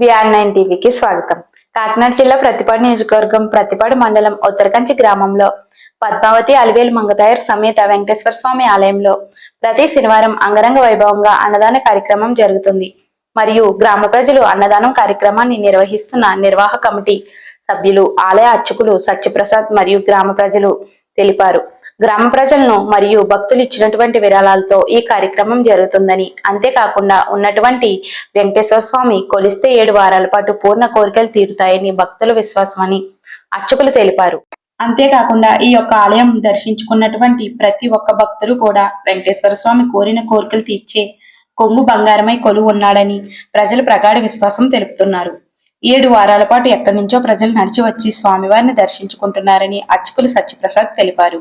BR nine టీవీకి స్వాగతం. కాకినాడ జిల్లా ప్రతిపాడు నియోజకవర్గం ప్రతిపాడు మండలం ఉత్తరకంచి గ్రామంలో పద్మావతి అలివేలు మంగతాయర్ సమేత వెంకటేశ్వర స్వామి ఆలయంలో ప్రతి శనివారం అంగరంగ వైభవంగా అన్నదాన కార్యక్రమం జరుగుతుంది. మరియు గ్రామ ప్రజలు అన్నదానం కార్యక్రమాన్ని నిర్వహిస్తున్న నిర్వాహక కమిటీ సభ్యులు ఆలయ అర్చకులు సత్యప్రసాద్ మరియు గ్రామ ప్రజలు తెలిపారు. గ్రామ ప్రజలను మరియు భక్తులు ఇచ్చినటువంటి విరాళాలతో ఈ కార్యక్రమం జరుగుతుందని అంతేకాకుండా ఉన్నటువంటి వెంకటేశ్వర స్వామి కొలిస్తే ఏడు వారాల పాటు పూర్ణ కోరికలు తీరుతాయని భక్తుల విశ్వాసమని అర్చకులు తెలిపారు. అంతేకాకుండా ఈ యొక్క ఆలయం దర్శించుకున్నటువంటి ప్రతి ఒక్క భక్తులు కూడా వెంకటేశ్వర స్వామి కోరిన కోరికలు తీర్చే కొంగు బంగారమై కొలువు ఉన్నాడని ప్రజలు ప్రగాఢ విశ్వాసం తెలుపుతున్నారు. ఏడు వారాల పాటు ఎక్కడి నుంచో ప్రజలు నడిచి వచ్చి స్వామివారిని దర్శించుకుంటున్నారని అర్చకులు సత్యప్రసాద్ తెలిపారు.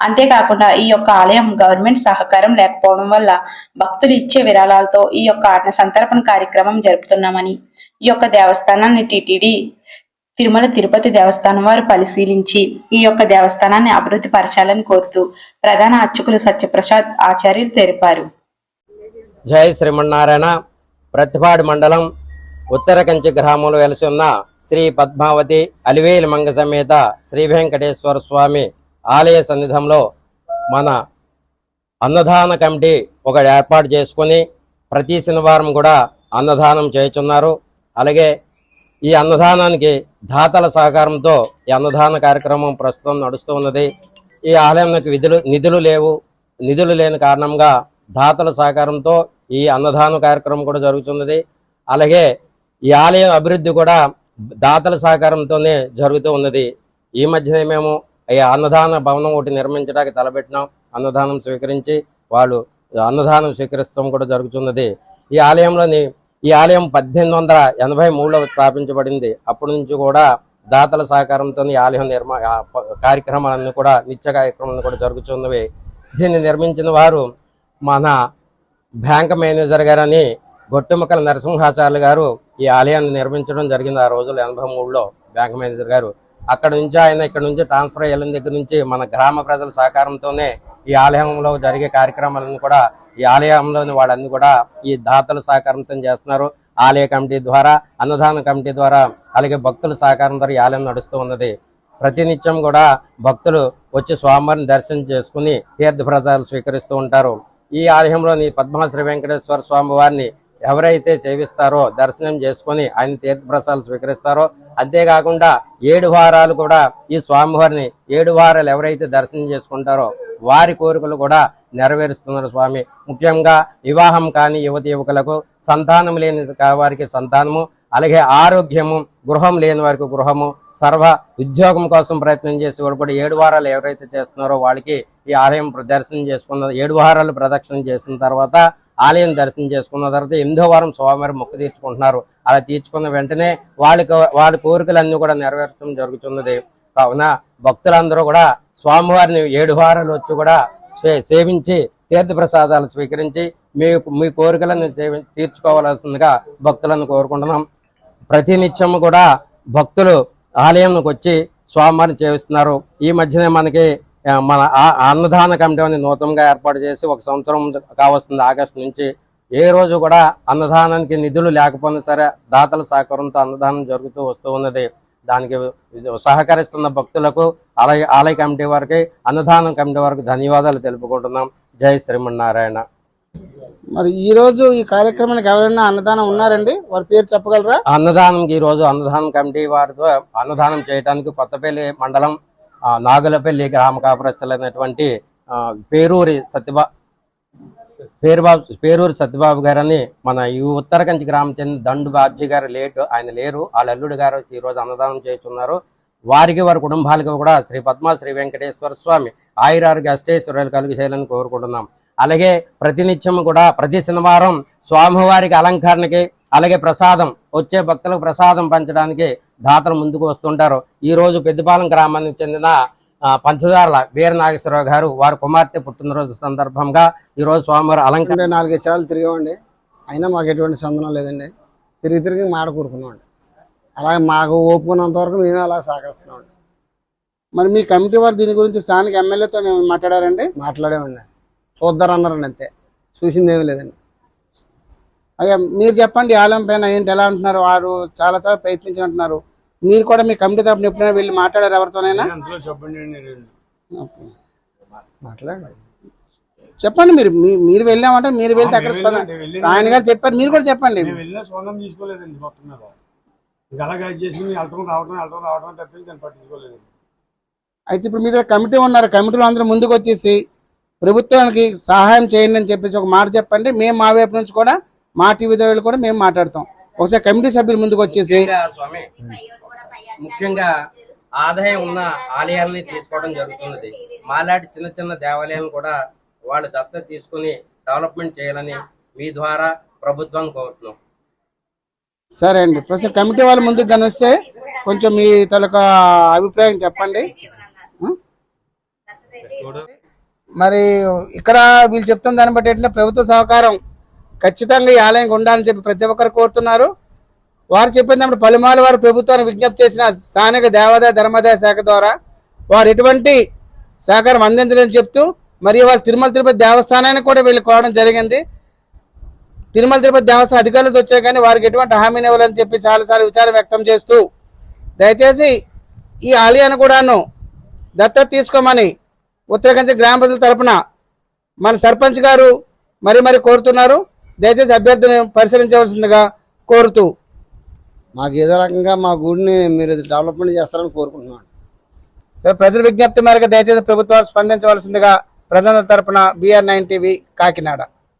అంతేకాకుండా ఈ యొక్క ఆలయం గవర్నమెంట్ సహకారం లేకపోవడం వల్ల భక్తులు ఇచ్చే విరాళాలతో ఈ యొక్క ఆటన సంతర్పణ కార్యక్రమం జరుపుతున్నామని ఈ యొక్క దేవస్థానాన్ని టిటిడి తిరుమల తిరుపతి దేవస్థానం వారు పరిశీలించి ఈ యొక్క దేవస్థానాన్ని అభివృద్ధి పరచాలని కోరుతూ ప్రధాన అర్చకులు సత్యప్రసాద్ ఆచార్యులు తెలిపారు. జై శ్రీమన్నారాయణ. ప్రతిపాడు మండలం ఉత్తర కంచి గ్రామంలో వెలసి ఉన్న శ్రీ పద్మావతి అలివేలి మంగ సమేత శ్రీ వెంకటేశ్వర స్వామి ఆలయ సన్నిధంలో మన అన్నదాన కమిటీ ఒకటి ఏర్పాటు చేసుకొని ప్రతి శనివారం కూడా అన్నదానం చేయుచున్నారు. అలాగే ఈ అన్నదానానికి దాతల సహకారంతో ఈ అన్నదాన కార్యక్రమం ప్రస్తుతం నడుస్తూ ఉన్నది. ఈ ఆలయంకి విధులు నిధులు లేవు. నిధులు లేని కారణంగా దాతల సహకారంతో ఈ అన్నదాన కార్యక్రమం కూడా జరుగుతున్నది. అలాగే ఈ ఆలయం అభివృద్ధి కూడా దాతల సహకారంతోనే జరుగుతూ ఉన్నది. ఈ మధ్యనే మేము అయ్యా అన్నదాన భవనం ఒకటి నిర్మించడానికి తలబెట్టినాం అన్నదానం స్వీకరించి వాళ్ళు అన్నదానం స్వీకరిస్తాం కూడా జరుగుతున్నది. ఈ ఆలయంలోని ఈ ఆలయం పద్దెనిమిది వందల ఎనభై మూడులో స్థాపించబడింది. అప్పటి నుంచి కూడా దాతల సహకారంతో ఈ ఆలయం నిర్మా కార్యక్రమాలన్నీ కూడా నిత్య కార్యక్రమాలు కూడా జరుగుతున్నవి. దీన్ని నిర్మించిన వారు మన బ్యాంక్ మేనేజర్ గారని గొట్టుమక్కల నరసింహాచార్య గారు ఈ ఆలయాన్ని నిర్మించడం జరిగింది ఆ రోజుల్లో ఎనభై మూడులో బ్యాంక్ మేనేజర్ గారు. అక్కడ నుంచి ఆయన ఇక్కడ నుంచి ట్రాన్స్ఫర్ అయ్యేళ్ళ దగ్గర నుంచి మన గ్రామ ప్రజల సహకారంతోనే ఈ ఆలయంలో జరిగే కార్యక్రమాలను కూడా ఈ ఆలయంలోని వాళ్ళన్ని కూడా ఈ దాతల సహకారంతో చేస్తున్నారు. ఆలయ కమిటీ ద్వారా అన్నదాన కమిటీ ద్వారా అలాగే భక్తుల సహకారం ద్వారా ఈ ఆలయం నడుస్తూ ఉన్నది. ప్రతినిత్యం కూడా భక్తులు వచ్చి స్వామివారిని దర్శనం చేసుకుని తీర్థ ప్రజలు స్వీకరిస్తూ ఉంటారు. ఈ ఆలయంలోని పద్మాశ్రీ వెంకటేశ్వర స్వామి వారిని ఎవరైతే సేవిస్తారో దర్శనం చేసుకొని ఆయన తీర్థప్రసాదాలు స్వీకరిస్తారో అంతేకాకుండా ఏడు వారాలు కూడా ఈ స్వామివారిని ఏడు వారాలు ఎవరైతే దర్శనం చేసుకుంటారో వారి కోరికలు కూడా నెరవేరుస్తున్నారు స్వామి. ముఖ్యంగా వివాహం కాని యువతి యువకులకు సంతానం లేని వారికి సంతానము అలాగే ఆరోగ్యము గృహం లేని వారికి గృహము సర్వ ఉద్యోగం కోసం ప్రయత్నం చేసే వాళ్ళు కూడా ఏడు వారాలు ఎవరైతే చేస్తున్నారో వాళ్ళకి ఈ ఆలయం దర్శనం చేసుకున్న ఏడు వారాలు ప్రదక్షిణ చేసిన తర్వాత ఆలయం దర్శనం చేసుకున్న తర్వాత ఎనిమిదో వారం స్వామివారి మొక్కు తీర్చుకుంటున్నారు. అలా తీర్చుకున్న వెంటనే వాళ్ళకి వాళ్ళ కోరికలన్నీ కూడా నెరవేర్చడం జరుగుతున్నది. కావున భక్తులందరూ కూడా స్వామివారిని ఏడు వారాలు వచ్చి కూడా సే- సేవించి తీర్థ ప్రసాదాలు స్వీకరించి మీ మీ కోరికలను సేవి తీర్చుకోవాల్సిందిగా భక్తులను కోరుకుంటున్నాం. ప్రతినిత్యం కూడా భక్తులు ఆలయంకి వచ్చి స్వామివారిని చేస్తున్నారు ఈ మధ్యనే మనకి మన అన్నదాన కమిటీ అని నూతనంగా ఏర్పాటు చేసి ఒక సంవత్సరం కావస్తుంది ఆగస్టు నుంచి ఏ రోజు కూడా అన్నదానానికి నిధులు లేకపోయినా సరే దాతల సహకారంతో అన్నదానం జరుగుతూ వస్తూ ఉన్నది. దానికి సహకరిస్తున్న భక్తులకు ఆలయ ఆలయ కమిటీ వారికి అన్నదానం కమిటీ వారికి ధన్యవాదాలు తెలుపుకుంటున్నాం. జై శ్రీమన్నారాయణ. మరి ఈ రోజు ఈ కార్యక్రమానికి ఎవరైనా అన్నదానం ఉన్నారండి? వారి పేరు చెప్పగలరా? అన్నదానంకి ఈ రోజు అన్నదానం కమిటీ వారితో అన్నదానం చేయడానికి కొత్తపల్లి మండలం నాగులపల్లి గ్రామ కాపురస్తులైనటువంటి ఆ, పేరూరి సత్యబా పేరుబాబు పేరూరి సత్యబాబు గారని మన ఈ ఉత్తరకంచి గ్రామం చెందిన దండు బాబ్జీ గారు లేటు ఆయన లేరు. వాళ్ళ అల్లుడు గారు ఈరోజు అన్నదానం చేస్తున్నారు. వారికి వారి కుటుంబాలకు కూడా శ్రీ పద్మ శ్రీ వెంకటేశ్వర స్వామి ఆయురారోగ్య అష్టేశ్వరులు కలుగు చేయాలని కోరుకుంటున్నాం. అలాగే ప్రతినిత్యం కూడా ప్రతి శనివారం స్వామివారికి అలంకరణకి అలాగే ప్రసాదం వచ్చే భక్తులకు ప్రసాదం పంచడానికి దాతలు ముందుకు వస్తుంటారు. ఈ రోజు పెద్దపాలెం గ్రామానికి చెందిన పంచదార్ల వీర నాగేశ్వరరావు గారు వారి కుమార్తె పుట్టినరోజు సందర్భంగా ఈ రోజు స్వామివారి అలంకరణ నాలుగైదు సార్లు తిరిగామండి. అయినా మాకు ఎటువంటి సందనం లేదండి. తిరిగి తిరిగి మాట కూరుకున్నామండి. అలాగే మాకు ఓపుకున్నంత వరకు మేము అలా సహకరిస్తున్నామండి. మరి మీ కమిటీ వారు దీని గురించి స్థానిక ఎమ్మెల్యేతో మాట్లాడారండి? మాట్లాడామండి. చూద్దారన్నారండి అంతే. చూసింది ఏమీ లేదండి. అయ్యా మీరు చెప్పండి ఈ ఆలయం పైన ఏంటి ఎలా అంటున్నారు వారు చాలాసార్లు ప్రయత్నించినట్టున్నారు. మీరు కూడా మీ కమిటీ తరపున ఎప్పుడైనా వెళ్ళి మాట్లాడారు ఎవరితోనైనా? చెప్పండి నేను ఓకే. మాట్లాడండి. చెప్పండి మీరు మీ- మీరు వెళ్ళామంటే మీరు వెళ్తే అక్కడ స్పందన. ఆయన గారు చెప్పారు మీరు కూడా చెప్పండి. తీసుకోలేదండి మొత్తం మీద. చేసి వెళ్ళటం వెళ్ళటం అయితే ఇప్పుడు మీ దగ్గర కమిటీ ఉన్నారు కమిటీలో అందరూ ముందుకు వచ్చేసి ప్రభుత్వానికి సహాయం చేయండి అని చెప్పేసి ఒక మాట చెప్పండి. మేము మా వైపు నుంచి కూడా మా టీవీ దగ్గర కూడా మేము మాట్లాడతాం. ఒకసారి కమిటీ సభ్యులు ముందుకు వచ్చేసి ముఖ్యంగా ఆదాయం ఉన్న ఆలయాలని తీసుకోవడం జరుగుతున్నది. మాలాంటి చిన్న చిన్న దేవాలయాలను కూడా వాళ్ళు దత్తత తీసుకుని డెవలప్మెంట్ చేయాలని మీ ద్వారా ప్రభుత్వాన్ని కోరుతున్నాం. సరే అండి. ప్రస్తుతం కమిటీ వాళ్ళు ముందుకు కానీ వస్తే కొంచెం మీ తాలూకా అభిప్రాయం చెప్పండి? మరి ఇక్కడ వీళ్ళు చెప్తున్న దాన్ని బట్టి ఏంటంటే ప్రభుత్వ సహకారం ఖచ్చితంగా ఈ ఆలయం ఉండాలని చెప్పి ప్రతి ఒక్కరు కోరుతున్నారు. వారు చెప్పినప్పుడు పలుమార్లు వారు ప్రభుత్వానికి విజ్ఞప్తి చేసిన స్థానిక దేవాదాయ ధర్మాదాయ శాఖ ద్వారా వారు ఎటువంటి సహకారం అందించలేదని చెప్తూ మరియు వారు తిరుమల తిరుపతి దేవస్థానానికి కూడా వీళ్ళు కోవడం జరిగింది. తిరుమల తిరుపతి దేవస్థానం అధికారులతో వచ్చాయి కానీ వారికి ఎటువంటి హామీని ఇవ్వాలని చెప్పి చాలాసార్లు విచారం వ్యక్తం చేస్తూ దయచేసి ఈ ఆలయాన్ని కూడాను దత్తత తీసుకోమని ఉత్తరకంచి గ్రామ ప్రజల తరపున మన సర్పంచ్ గారు మరి మరి కోరుతున్నారు. దయచేసి అభ్యర్థిని పరిశీలించవలసిందిగా కోరుతూ మాకు ఏదో రకంగా మా గుడిని మీరు డెవలప్మెంట్ చేస్తారని కోరుకుంటున్నాను. సార్ ప్రజల విజ్ఞప్తి మేరకు దయచేసి ప్రభుత్వాలు స్పందించవలసిందిగా ప్రజల తరపున బిఆర్ నైన్ టీవీ కాకినాడ.